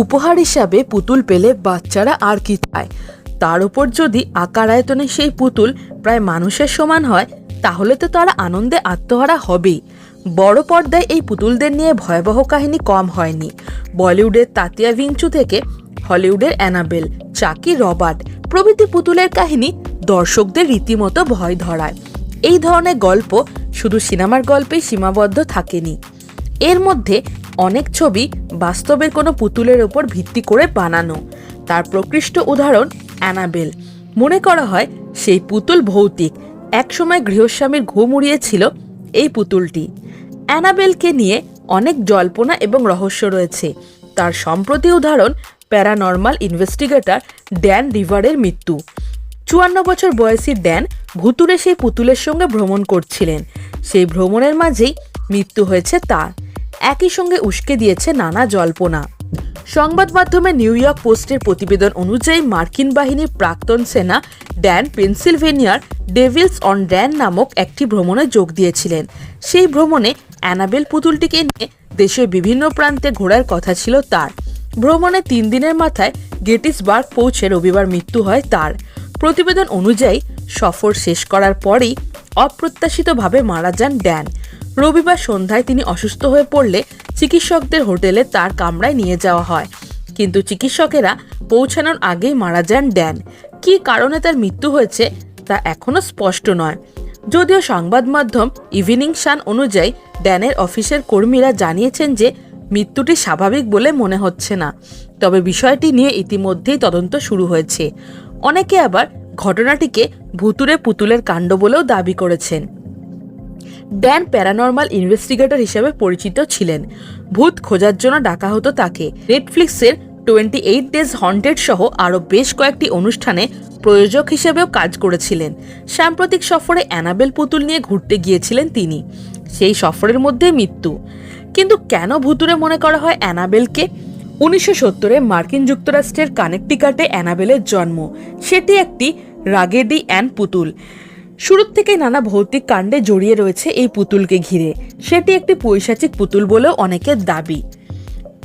উপহার হিসাবে পুতুল পেলে বাচ্চারা আর কি চায়? তার উপর যদি আকার আয়তনে সেই পুতুল প্রায় মানুষের সমান হয়, তাহলে তো তারা আনন্দে আত্মহারা হবেই। বড় পর্দায় এই পুতুলদের নিয়ে ভয়াবহ কাহিনী কম হয়নি। বলিউডের তাতিয়া ভিঞ্চু থেকে হলিউডের অ্যানাবেল, চাকি রবার্ট প্রভৃতি পুতুলের কাহিনী দর্শকদের রীতিমতো ভয় ধরায়। এই ধরনের গল্প শুধু সিনেমার গল্পেই সীমাবদ্ধ থাকেনি। এর মধ্যে অনেক ছবি বাস্তবের কোনো পুতুলের ওপর ভিত্তি করে বানানো। তার প্রকৃষ্ট উদাহরণ অ্যানাবেল। মনে করা হয় সেই পুতুল ভৌতিক। একসময় গৃহস্বামীর ঘুম উড়িয়েছিল এই পুতুলটি। অ্যানাবেলকে নিয়ে অনেক জল্পনা এবং রহস্য রয়েছে। তার সম্প্রতি উদাহরণ প্যারানর্মাল ইনভেস্টিগেটর ড্যান রিভারের মৃত্যু। চুয়ান্ন বছর বয়সী ড্যান ভুতুরে সেই পুতুলের সঙ্গে ভ্রমণ করছিলেন। সেই ভ্রমণের মাঝেই মৃত্যু হয়েছে তার। একই সঙ্গে উস্কে দিয়েছে নানা জল্পনা। সংবাদ মাধ্যমে নিউ ইয়র্ক পোস্টের প্রতিবেদন অনুযায়ী মার্কিন বাহিনীর প্রাক্তন সেনা ড্যান পেনসিলভেনিয়ার ডেভিলস অন ড্যান নামক একটি ভ্রমণে যোগ দিয়েছিলেন। সেই ভ্রমণে অ্যানাবেল পুতুলটিকে নিয়ে দেশের বিভিন্ন প্রান্তে ঘোরার কথা ছিল তার। ভ্রমণে তিন দিনের মাথায় গেটিসবার্গ পৌঁছে রবিবার মৃত্যু হয় তার। প্রতিবেদন অনুযায়ী সফর শেষ করার পরেই অপ্রত্যাশিতভাবে মারা যান ড্যান। রবিবার সন্ধ্যায় তিনি অসুস্থ হয়ে পড়লে চিকিৎসকদের হোটেলে তার কামরায় নিয়ে যাওয়া হয়। কিন্তু চিকিৎসকেরা পৌঁছানোর আগেই মারা যান ড্যান। কী কারণে তার মৃত্যু হয়েছে তা এখনও স্পষ্ট নয়। যদিও সংবাদ মাধ্যম ইভিনিং সান অনুযায়ী ড্যানের অফিসের কর্মীরা জানিয়েছেন যে মৃত্যুটি স্বাভাবিক বলে মনে হচ্ছে না। তবে বিষয়টি নিয়ে ইতিমধ্যেই তদন্ত শুরু হয়েছে। অনেকে আবার ঘটনাটিকে ভুতুরে পুতুলের কাণ্ড বলেও দাবি করেছেন। ড্যান প্যারানর্মাল ইনভেস্টিগেটর হিসেবে পরিচিত ছিলেন। ভূত খোঁজার জন্য ডাকা হতো তাকে। নেটফ্লিক্সের টোয়েন্টি এইট ডেজ হন্টেড সহ আরও বেশ কয়েকটি অনুষ্ঠানে প্রযোজক হিসেবেও কাজ করেছিলেন। সাম্প্রতিক সফরে অ্যানাবেল পুতুল নিয়ে ঘুরতে গিয়েছিলেন তিনি। সেই সফরের মধ্যে মৃত্যু। কিন্তু কেন ভুতুরে মনে করা হয় অ্যানাবেলকে? উনিশশো সত্তরে মার্কিন যুক্তরাষ্ট্রের কানেকটিকাটে অ্যানাবেলের জন্ম। সেটি একটি রাগেডি অ্যান পুতুল। শুরুর থেকেই নানা ভৌতিক কাণ্ডে জড়িয়ে রয়েছে এই পুতুলকে ঘিরে। সেটি একটি পৈশাচিক পুতুল বলেও অনেকের দাবি।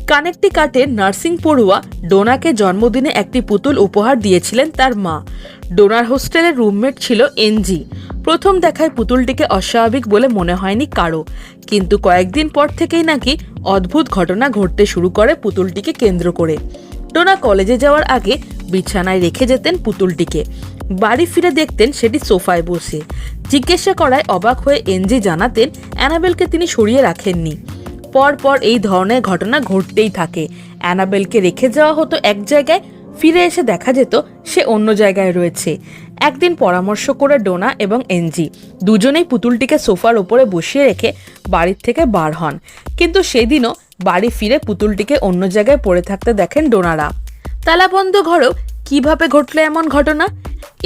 কানেকটিকাটের নার্সিং পড়ুয়া ডোনাকে জন্মদিনে একটি পুতুল উপহার দিয়েছিলেন তার মা। ডোনার হোস্টেলের রুমমেট ছিল এনজি। প্রথম দেখায় পুতুলটিকে অস্বাভাবিক বলে মনে হয়নি কারও। কিন্তু কয়েকদিন পর থেকেই নাকি অদ্ভুত ঘটনা ঘটতে শুরু করে পুতুলটিকে কেন্দ্র করে। ডোনা কলেজে যাওয়ার আগে বিছানায় রেখে যেতেন পুতুলটিকে। বাড়ি ফিরে দেখতেন সেটি সোফায় বসে। জিজ্ঞাসা করায় অবাক হয়ে এনজি জানাতেন অ্যানাবেলকে তিনি সরিয়ে রাখেননি। পরপর এই ধরনের ঘটনা ঘটতেই থাকে। অ্যানাবেলকে রেখে যাওয়া হতো এক জায়গায়, ফিরে এসে দেখা যেত সে অন্য জায়গায় রয়েছে। একদিন পরামর্শ করে ডোনা এবং এনজি দুজনেই পুতুলটিকে সোফার ওপরে বসিয়ে রেখে বাড়ির থেকে বার হন। কিন্তু সেদিনও বাড়ি ফিরে পুতুলটিকে অন্য জায়গায় পড়ে থাকতে দেখেন ডোনারা। তালাবন্ধ ঘরেও কীভাবে ঘটলো এমন ঘটনা?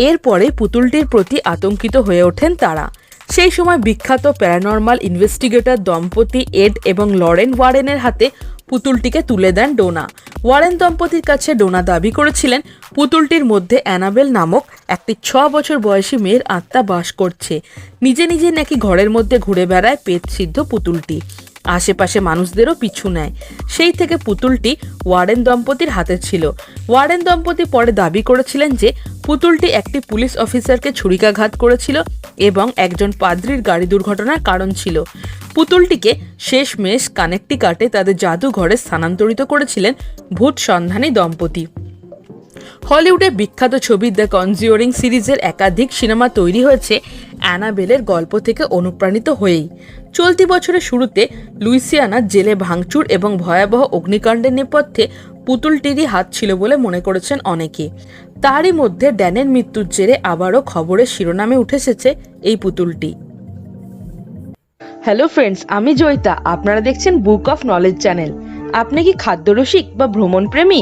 এরপরে পুতুলটির প্রতি আতঙ্কিত হয়ে ওঠেন তারা। সেই সময় বিখ্যাত প্যারানর্মাল ইনভেস্টিগেটর দম্পতি এড এবং লরেন ওয়ারেনের হাতে পুতুলটিকে তুলে দেন ডোনা। ওয়ারেন দম্পতির কাছে ডোনা দাবি করেছিলেন, পুতুলটির মধ্যে অ্যানাবেল নামক একটি ছ বছর বয়সী মেয়ের আত্মা বাস করছে। নিজে নিজে নাকি ঘরের মধ্যে ঘুরে বেড়ায় পেট সিদ্ধ পুতুলটি। আশেপাশে মানুষদেরও পিছু নেয়। সেই থেকে পুতুলটি ওয়ারেন দম্পতির হাতে ছিল। ওয়ারেন দম্পতি পরে দাবি করেছিলেন যে, পুতুলটি একটি পুলিশ অফিসারকে ছুরিকাঘাত করেছিল এবং একজন পাদ্রির গাড়ি দুর্ঘটনার কারণ ছিল। পুতুলটিকে শেষমেশ কানেকটিকাটে তাদের জাদুঘরে স্থানান্তরিত করেছিলেন ভূত সন্ধানী দম্পতি। হলিউডে বিখ্যাত ছবি দ্য কনজিওরিং সিরিজের একাধিক সিনেমা তৈরি হয়েছে অ্যানাবেলের গল্প থেকে অনুপ্রাণিত হয়েই। চলতি বছরের শুরুতে লুইসিয়ানা জেলে ভাঙচুর এবং ভয়াবহ অগ্নিকাণ্ডের নেপথ্যে পুতুলটিরই হাত ছিল বলে মনে করেছেন অনেকে। তারই মধ্যে ড্যানের মৃত্যুর জেরে আবারও খবরের শিরোনামে উঠে এসেছে এই পুতুলটি। হ্যালো ফ্রেন্ডস, আমি জয়িতা। আপনারা দেখছেন বুক অফ নলেজ চ্যানেল। আপনি কি খাদ্যরসিক বা ভ্রমণ প্রেমী